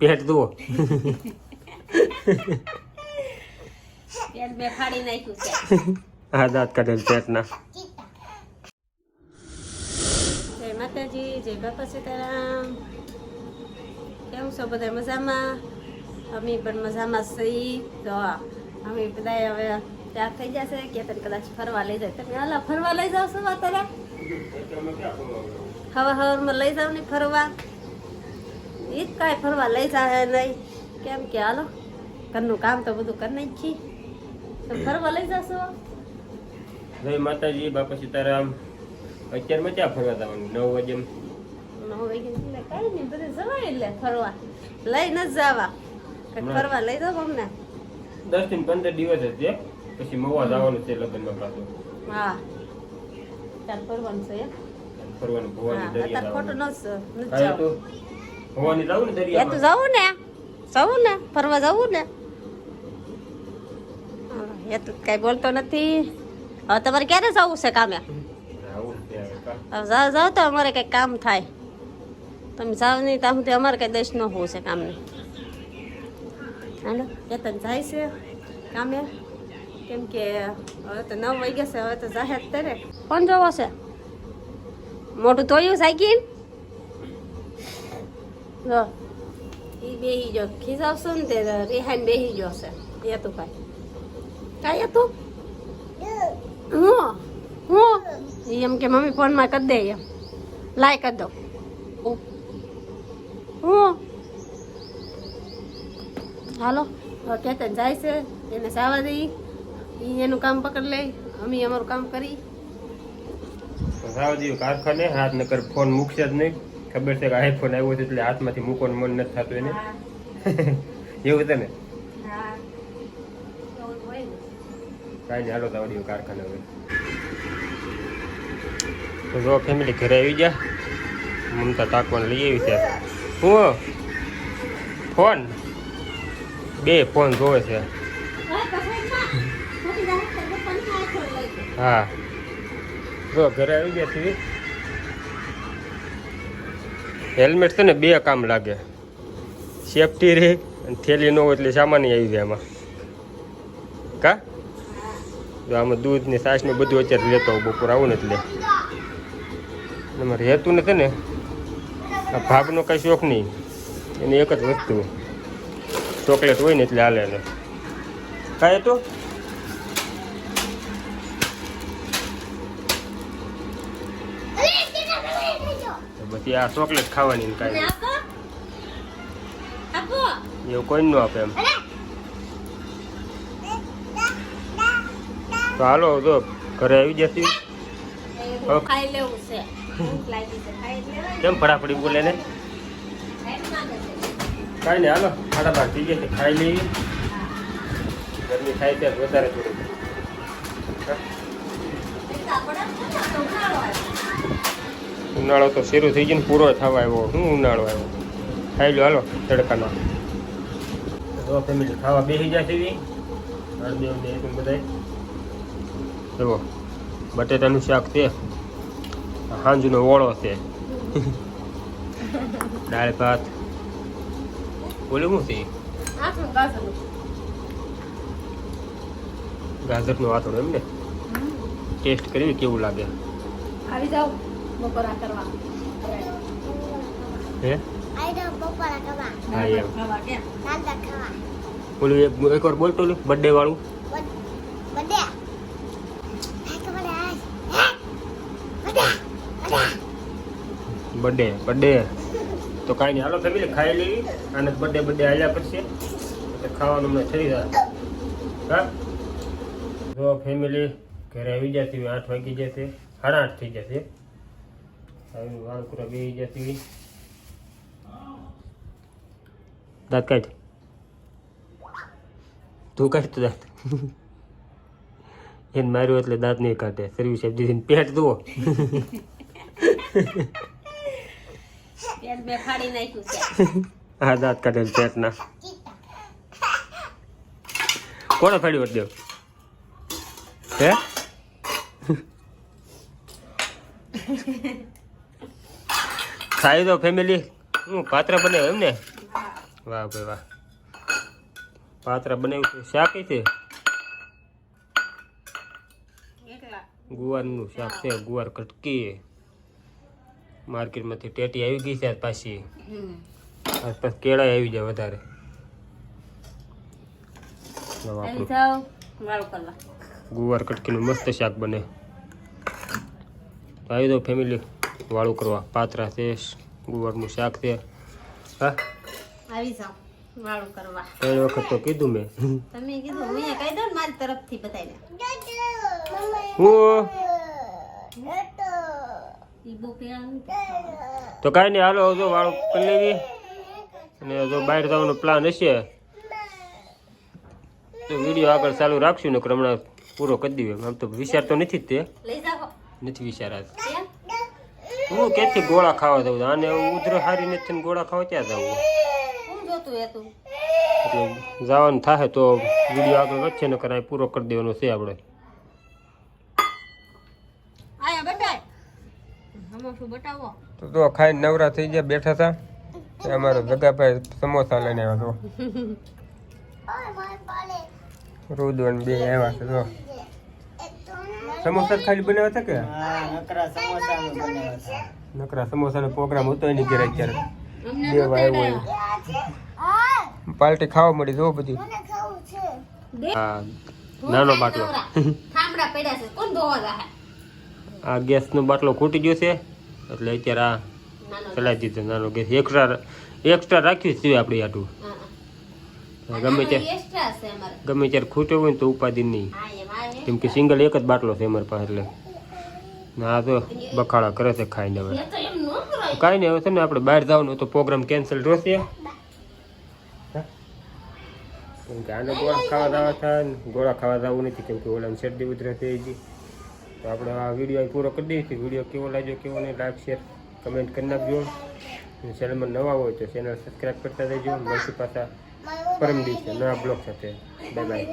પેટ જુઓ. પેટ બે ફાડી નાખ્યું છે. આ દાંત કાઢેલ પેટના. જય માતાજી જય બાપા સીતારામ. કેવું છો બધા મજામાં? અમે પણ મજામાં સહી તો અમે બધા હવે ત્યાં થઈ જશે કે તને કદાચ ફરવા લઈ જાય. તમે હાલા ફરવા લઈ જાવ છો અત્યારે હવા હવામાં લઈ જાવ ને ફરવા? એ જ કાંઈ ફરવા લઈ જાય નહીં. કેમ કે હાલો ઘરનું કામ તો બધું કરી નાખી તો ફરવા લઈ જશો? જય માતાજી બાપા સીતારામ. અત્યારમાં ક્યાં ફરવા જવાનું? નવ વાગે નવ વાગે એટલે કાંઈ નહીં બધે જવાય એટલે ફરવા. લઈ ન જવા. ફરવા લઈ જાવ અમને. દસથી પંદર દિવસ જ છે. પછી મવા જવાનું છે લગ્નમાં પાછું. હા. ચાલ ફરવાનું છે ફરવાનું ભવાની દરિયા ખોટું ન જ- ભવાની જવું ને એ તો દરિયામાં જવું ને જવું ને ફરવા જવું ને હા, એ તો કઈ બોલતો નથી. હવે તમારે ક્યારે જવું છે કામે? આવું જ છે હવે કા. હવે જાઓ જાઓ તો અમારે કંઈક કામ થાય. તમે જાઓ નહીં ત્યાં સુધી અમારે કંઈ દેશ ન હોવું છે કામને. હાલો કેતન જાય છે કામે? કેમ કે હવે તો નવ વાગ્યા છે હવે તો જાહેર કરે. કોણ જોવો છે? મોટું ધોયું સાયકીન જો એ બેહી જો ખીજાવશો ને તે રિહાઈને બેહી ગયો છે એ તું ભાઈ કાંઈ હતું હું હું ઈ એમ કે મમ્મી ફોનમાં કરી દે એમ લાય કરી દો હું હાલો કેતન જાય છે એને જવા દઈ એ એનું કામ પકડ લે અમે અમારું કામ કરી રાવ દીધું કારખાને હાથ નકર ફોન મૂકશે જ નહીં ખબર છે કે આઈફોન આવ્યો છે એટલે હાથમાંથી મૂકવાનું મન નથી થતું એને. એવું છે ને? કાંઈ નહીં હાલો તાવડીઓ કારખાને હવે. તો જો ફેમિલી ઘરે આવી ગયા. મમતા તાકવાને લઈ આવી છે. હું? ફોન? બે ફોન જોવે છે. હા. જો ઘરે આવી ગયા છીએ. હેલ્મેટ છે ને, બે કામ લાગે. સેફટી રહે અને થેલી ન હોય એટલે સામાન્ય આવી જાય એમાં કા? જો આમાં દૂધ ને છાશ ને બધું અત્યારે લેતો હોઉં બપોર, આવું ને એટલે. એમાં રહેતું હેતું નથી ને, આ ભાગનો કાંઈ શોખ નહીં. એની એક જ વસ્તુ. ચોકલેટ હોય ને એટલે હાલે ને કાંઈ તો પછી આ ચોકલેટ ખાવાની કાંઈ એવું કોઈ ન આપે એમ. તો હાલો જો ઘરે આવી જશે કેમ ફટાફટી બોલે ને? કાંઈ નહીં હાલો બાર થઈ ગયા ખાઈ લેવી ગરમી થાય ત્યાં વધારે થોડું ઉનાળો તો શરૂ થઈ ગયો ને પૂરો થવા આવ્યો. શું ઉનાળો આવ્યો? ખાઈ લો હાલો તડકાનો તો ફેમિલી ખાવા બેસી જાય છે હળદેવ બધા જુઓ બટેટાનું શાક છે હાંજનો ઓળો છે. દાળ ભાત. બોલું શું છે ગાજરનું. આથોડો એમ ને ટેસ્ટ કરીને કેવું લાગે? આવી જાઓ. બપોરા કરવા. હે? આઈડા હા એમ. ખાવા કેમ? દાદા ખાવા. બોલું એક એકવાર બોલતો લે બર્થડે વાળું. બર્થડે બર્થડે તો કાંઈ નહીં હાલો ફેમિલી ખાઈ લેવી અને બર્થડે બર્થડે આવ્યા કરશે એટલે ખાવાનું અમને થઈ જાય. હા? જો ફેમિલી ઘરે આવી જતી હોય આઠ વાગી જશે સાડા આઠ થઈ જશે આવીને વાળકુરા બેસી જતી દાંત કાઢ તું કાઢ તું દાંત એને માર્યું એટલે દાંત નહીં કાઢે સર્વિસ આપી દીધી પેટ જુઓ હા બે દાંત કાઢે પેટના કોણે ફાડ્યું દેવ હે ખાઈ દો ફેમિલી હું પાત્ર બને એમ ને વાહ ભાઈ વાહ. પાત્રા બનાવ્યું છે. શાક છે? ગુવારનું શાક છે. ગુવાર કટકી. માર્કેટમાંથી ટેટી આવી ગઈ છે પાછી. આસપાસ કેળા આવી જાય વધારે. ગુવાર કટકીનું મસ્ત શાક બને. આવી દો ફેમિલી વાળું કરવા. પાત્રા છે ગુવારનું શાક છે હા? આવી જાઓ વાળું કરવા. ત્રણ વખત તો કીધું મેં. તમે કીધું હું અહીંયા કહી દઉં ને મારી તરફથી બધાને હું? ઈ બહુ પીવાનું તો કાંઈ નહીં હાલો જો વાળું કરી લેવી. અને જો બહાર જવાનો પ્લાન હશે. તો વીડિયો આગળ ચાલુ રાખશું ને હમણાં પૂરો કરી દઈએ. આમ તો વિચાર તો નથી જ તે. લઈ જાઓ. નથી વિચાર આજ કેમ? હું કેથી ગોળા ખાવા દઉં આને ઉધર હારી નથી ને ગોળા ખાવા ક્યાં જવું એટલે જવાનું થાય તો વીડિયો આગળ વધશે ને કરાય પૂરો કરી દેવાનો છે આપણે. તો તો ખાઈને નવરા થઈ ગયા બેઠા હતા અમારો જગાભાઈ સમોસા લઈને આવ્યા તો રોદવન બે આવ્યા છે તો સમોસા ખાલી બનાવ્યા હતા કે? નકરા સમોસાનો પ્રોગ્રામ હતો. એની ઘેર અત્યારે. અમને દેવા આવ્યો પાર્ટી ખાવા મળી જો બધી. હા નાનો બાટલો. થાંભડા પડ્યા છે. કોણ ધોવા જાહે આ ગેસનો બાટલો ખૂટી ગયો છે. એટલે અત્યારે આ ચલાવી દીધો નાનો ગેસ. એક્સ્ટ્રા એક્સ્ટ્રા રાખ્યું છે આપણે આટલું ગમે તે એક્સ્ટ્રા છે અમારે. ગમે ત્યારે ખૂટ્યો હોય ને તો ઉપાધિ નહીં. કેમ કે સિંગલ એક જ બાટલો છે અમારી પાસે એટલે ના તો બખાડા કરે છે ખાઈને હવે. કાંઈ નહીં હવે છે ને આપણે બહાર જવાનું તો પ્રોગ્રામ કેન્સલ રહેશે. કેમ કે આને ગોળા ખાવા જવા થાય ને ગોળા ખાવા જવું નથી કેમ કે ઓલાને શરદી ઉધરે થઈ ગઈ તો આપણે આ વીડિયો પૂરો કરી દઈએ છીએ. વીડિયો કેવો લાગ્યો કેવો નહીં લાઈક શેર કમેન્ટ કરી નાખજો. ચેનલમાં નવા હોય તો ચેનલ સબસ્ક્રાઈબ કરતા રહેજો. મળશું પાછા પરમ દિવસે નવા બ્લોગ સાથે બાય બાય.